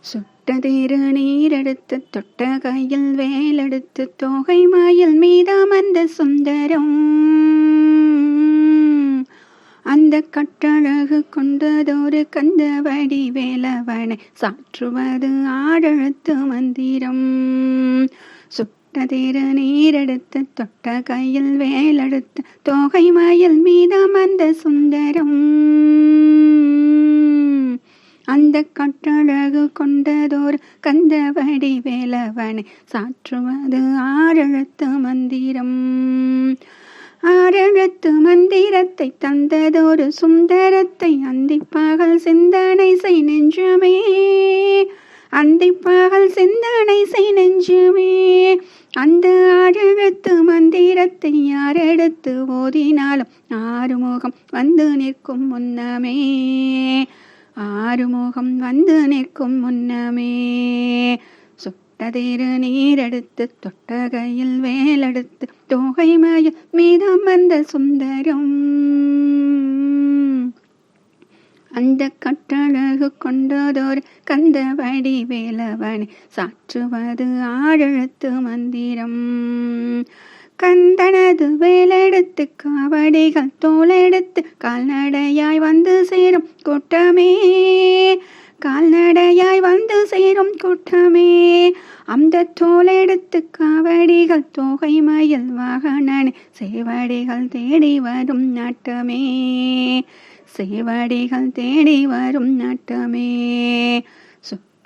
சுட்ட தீரு நீரெடுத்து தொட்ட கையில் வேலெடுத்து தோகை மாயில் மீதாம் அந்த சுந்தரம். அந்த கட்டழகு கொண்டதொரு கந்தவடி வேலவனை சாற்றுவது ஆடழுத்து மந்திரம். சுட்ட தீரு நீரெடுத்து தொட்ட கையில் வேலெடுத்து தோகை மாயில் மீதாம் அந்த சுந்தரம். அந்த கட்டழகு கொண்டதோர் கந்தவடி வடிவேலவனை சாற்றுவது ஆழழுத்து மந்திரம். ஆறெழுத்து மந்திரத்தை தந்ததொரு சுந்தரத்தை அந்திப்பகல் சிந்தனை செய் நெஞ்சுமே. அந்திப்பகல் சிந்தனை செய் நெஞ்சுமே. அந்த ஆழெழுத்து மந்திரத்தை யாரெடுத்து ஓதினாலும் ஆறுமுகம் வந்து நிற்கும் முன்னமே. ஆறுமுகம் வந்து நிற்கும் முன்னமே. சுட்டதிரு நீரெடுத்து தொட்டகையில் வேலெடுத்து தோகைமயில் மீதம் வந்த சுந்தரம். அந்த கட்டழகு கொண்டதோர் கந்தவடி வேலவனை சாற்றுவது ஆழெழுத்து மந்திரம். கந்தனது வேலெடுத்து காவடிகள் தோலெடுத்து கால்நடையாய் வந்து சேரும் கூட்டமே. கால்நடையாய் வந்து சேரும் கூட்டமே. அந்த தோலெடுத்து காவடிகள் தோகை மயில் வாகனனை சேவடிகள் தேடி வரும் நாட்டமே. சேவடிகள் தேடி வரும் நாட்டமே.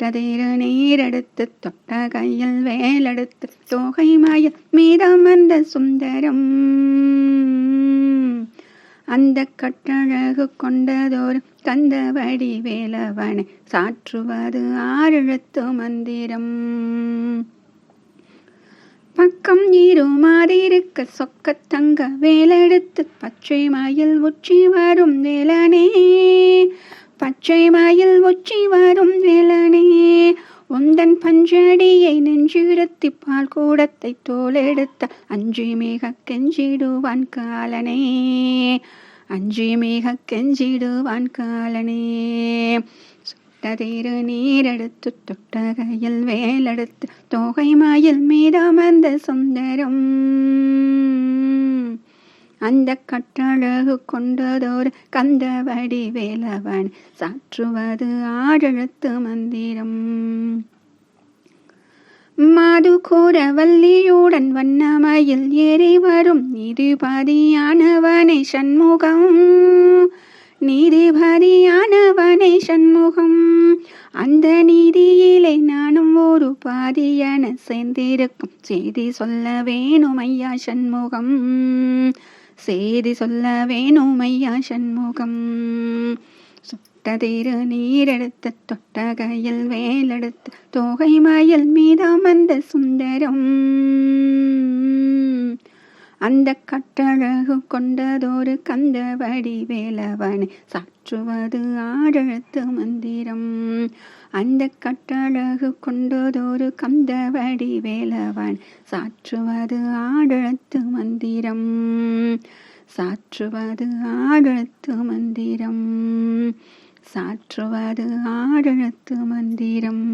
சுட்டதிரு நீரெடுத்து தொட்ட கையில் வேலெடுத்து தோகை மாய மீதம் வந்த சுந்தரம். அந்த கட்டழகு கொண்டதோர் கந்த வடி வேலவனை சாற்றுவது ஆறெழுத்து மந்திரம். பக்கம் நீரு மாறியிருக்க சொக்க தங்க வேலெடுத்து பச்சை மாயில் உச்சி வரும் வேலனே. பச்சை மயில் உச்சி வரும் வேலனே. உந்தன் பஞ்சடியை நெஞ்சிருத்தி பால் கூடத்தை தோலெடுத்த அஞ்சு மிக கெஞ்சிடுவான் காலனே. அஞ்சு மிக கெஞ்சிடுவான் காலனே. சுட்டதீரு நீரெடுத்து தொட்டகையில் வேலெடுத்து தோகை மாயில் மீதமர்ந்த சுந்தரம். அந்த கட்டழகு கொண்டதோர் கந்தவடி வேலவன் சாற்றுவது ஆழத்து மந்திரம். மாது கூற வள்ளியுடன் வண்ணமயில் ஏறி வரும் நீதிபதியானவனை சண்முகம். நீதிபதியானவனை சண்முகம். அந்த நீதியிலே நானும் ஒரு பாதியன சேர்ந்திருக்கும். செய்தி சொல்ல வேணும் ஐயா சண்முகம். செய்தி சொல்ல வேணும் ஐயா சண்முகம். சுட்டதிரு நீரெடுத்து தொட்டகையில் வேலெடுத்து தோகை மயில் மீதாம் அந்த சுந்தரம். அந்த கட்டழகு கொண்டதொரு கந்தவடி வடிவேலவனை சாற்றுவது ஆழழுத்து மந்திரம். அந்த கட்டழகு கொண்டதொரு கந்தவடி வேலவன் சாற்றுவது ஆழழுத்து மந்திரம். சாற்றுவது ஆழழுத்து மந்திரம். சாற்றுவது ஆழழுத்து மந்திரம்.